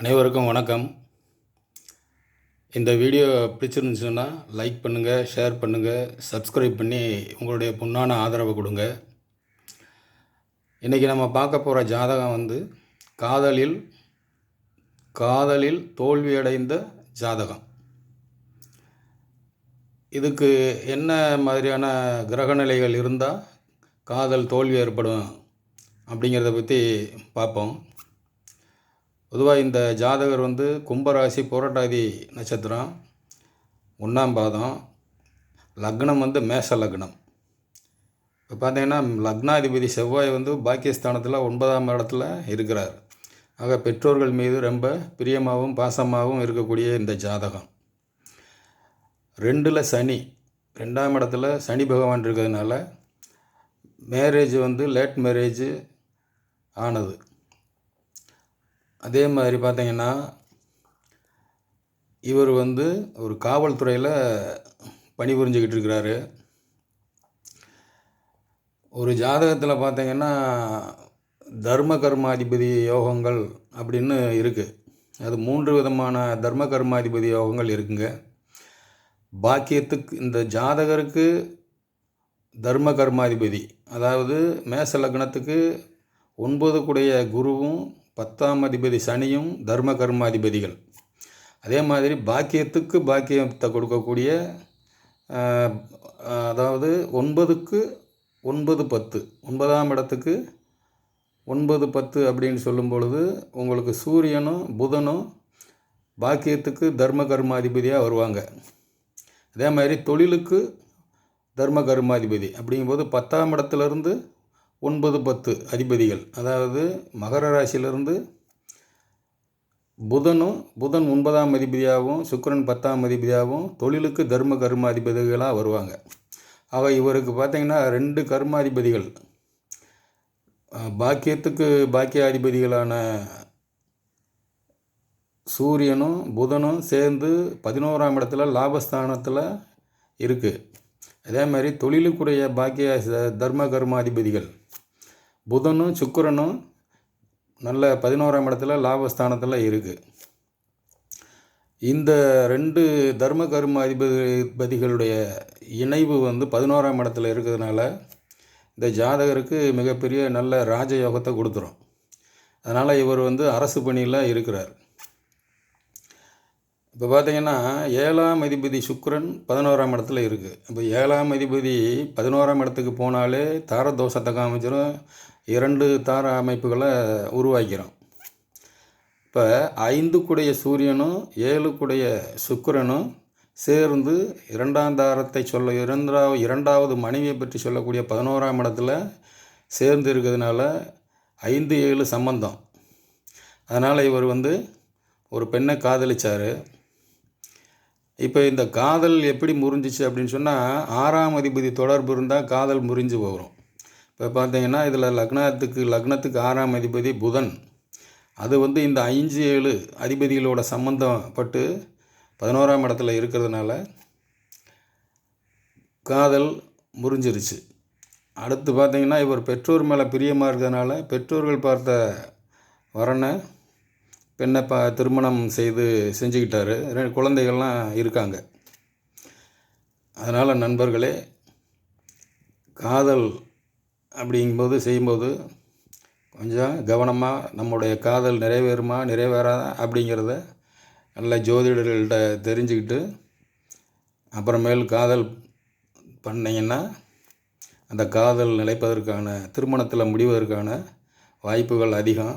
அனைவருக்கும் வணக்கம். இந்த வீடியோ பிடிச்சிருந்துச்சுன்னா லைக் பண்ணுங்கள் ஷேர் பண்ணுங்கள் சப்ஸ்கிரைப் பண்ணி உங்களுடைய பொண்ணான ஆதரவை கொடுங்க. இன்றைக்கி நம்ம பார்க்க போகிற ஜாதகம் வந்து காதலில் காதலில் தோல்வியடைந்த ஜாதகம். இதுக்கு என்ன மாதிரியான கிரகநிலைகள் இருந்தால் காதல் தோல்வி ஏற்படும் அப்படிங்கிறத பற்றி பார்ப்போம். பொதுவாக இந்த ஜாதகர் வந்து கும்பராசி புரட்டாதி நட்சத்திரம் ஒன்றாம் பாதம் லக்னம் வந்து மேஷ லக்னம். இப்போ பார்த்தீங்கன்னா லக்னாதிபதி செவ்வாய் வந்து பாக்கியஸ்தானத்தில் ஒன்பதாம் இடத்துல இருக்கிறார். ஆக பெற்றோர்கள் மீது ரொம்ப பிரியமாகவும் பாசமாகவும் இருக்கக்கூடிய இந்த ஜாதகம். ரெண்டில் சனி ரெண்டாம் இடத்துல சனி பகவான் இருக்கிறதுனால மேரேஜ் வந்து லேட் மேரேஜ் ஆனது. அதே மாதிரி பார்த்தீங்கன்னா இவர் வந்து ஒரு காவல்துறையில் பணிபுரிஞ்சுக்கிட்டு இருக்கிறாரு. ஒரு ஜாதகத்தில் பார்த்தீங்கன்னா தர்ம கர்மாதிபதி யோகங்கள் அப்படின்னு இருக்குது அது மூன்று விதமான தர்ம கர்மாதிபதி யோகங்கள் இருக்குங்க. பாக்கியத்துக்கு இந்த ஜாதகருக்கு தர்ம கர்மாதிபதி அதாவது மேச லக்னத்துக்கு ஒன்பது கூடைய குருவும் பத்தாம் அதிபதி சனியும் தர்ம கர்மாதிபதிகள் அதே மாதிரி பாக்கியத்துக்கு பாக்கியத்தை கொடுக்கக்கூடிய அதாவது ஒன்பதுக்கு ஒன்பது பத்து ஒன்பதாம் இடத்துக்கு ஒன்பது பத்து அப்படின்னு சொல்லும் பொழுது உங்களுக்கு சூரியனும் புதனும் பாக்கியத்துக்கு தர்ம கர்மாதிபதியாக வருவாங்க. அதே மாதிரி தொழிலுக்கு தர்ம கர்மாதிபதி அப்படிங்கும்போது பத்தாம் இடத்துலேருந்து ஒன்பது பத்து அதிபதிகள். அதாவது மகர ராசியிலிருந்து புதனும் புதன் ஒன்பதாம் அதிபதியாகவும் சுக்கரன் பத்தாம் அதிபதியாகவும் தொழிலுக்கு தர்ம கர்மாதிபதிகளாக வருவாங்க. ஆக இவருக்கு பார்த்தீங்கன்னா ரெண்டு கர்மாதிபதிகள். பாக்கியத்துக்கு பாக்கியாதிபதிகளான சூரியனும் புதனும் சேர்ந்து பதினோராம் இடத்துல லாபஸ்தானத்தில் இருக்குது அதே மாதிரி தொழிலுக்குடைய பாக்கிய தர்ம கர்மாதிபதிகள். புதனும் சுக்கரனும் நல்ல பதினோராம் இடத்துல லாபஸ்தானத்தில் இருக்குது இந்த ரெண்டு தர்ம கர்ம அதிபதிகளுடைய இணைவு வந்து பதினோராம் இடத்துல இருக்கிறதுனால இந்த ஜாதகருக்கு மிகப்பெரிய நல்ல ராஜயோகத்தை கொடுத்துரும். அதனால் இவர் வந்து அரசு பணியில் இருக்கிறார். இப்போ பார்த்தீங்கன்னா ஏழாம் அதிபதி சுக்ரன் பதினோராம் இடத்துல இருக்குது இப்போ ஏழாம் அதிபதி பதினோராம் இடத்துக்கு போனாலே தார தோஷத்தை காமிச்சிடும் இரண்டு தார அமைப்புகளை உருவாக்கிறோம் இப்போ ஐந்துக்குடைய சூரியனும் ஏழுக்குடைய சுக்கரனும் சேர்ந்து இரண்டாம் தாரத்தை சொல்ல இரண்டாவது இரண்டாவது மனைவியை பற்றி சொல்லக்கூடிய பதினோராம் இடத்துல சேர்ந்து இருக்கிறதுனால ஐந்து ஏழு சம்பந்தம். அதனால் இவர் வந்து ஒரு பெண்ணை காதலிச்சார். இப்போ இந்த காதல் எப்படி முறிஞ்சிச்சு அப்படின்னு சொன்னால் ஆறாம் அதிபதி தொடர்பு இருந்தால் காதல் முறிஞ்சு வரும் இப்போ பார்த்தீங்கன்னா இதில் லக்னத்துக்கு லக்னத்துக்கு ஆறாம் அதிபதி புதன். அது வந்து இந்த ஐந்து ஏழு அதிபதிகளோட சம்பந்தப்பட்டு பதினோராம் இடத்துல இருக்கிறதுனால காதல் முறிஞ்சிருச்சு. அடுத்து பார்த்தீங்கன்னா இவர் பெற்றோர் மேலே பிரியமாக இருக்கிறதுனால பெற்றோர்கள் பார்த்த வரனை பெண்ணை ப திருமணம் செய்து செஞ்சுக்கிட்டாரு. ரெண்டு குழந்தைகள்லாம் இருக்காங்க. அதனால் நண்பர்களே காதல் அப்படிங்கும்போது செய்யும்போது கொஞ்சம் கவனமாக நம்முடைய காதல் நிறைவேறுமா நிறைவேறாதா அப்படிங்கிறத நல்ல ஜோதிடர்கள்ட்ட தெரிஞ்சுக்கிட்டு அப்புறமேல் காதல் பண்ணிங்கன்னா அந்த காதல் நிலைப்பதற்கான திருமணத்தில் முடிவதற்கான வாய்ப்புகள் அதிகம்.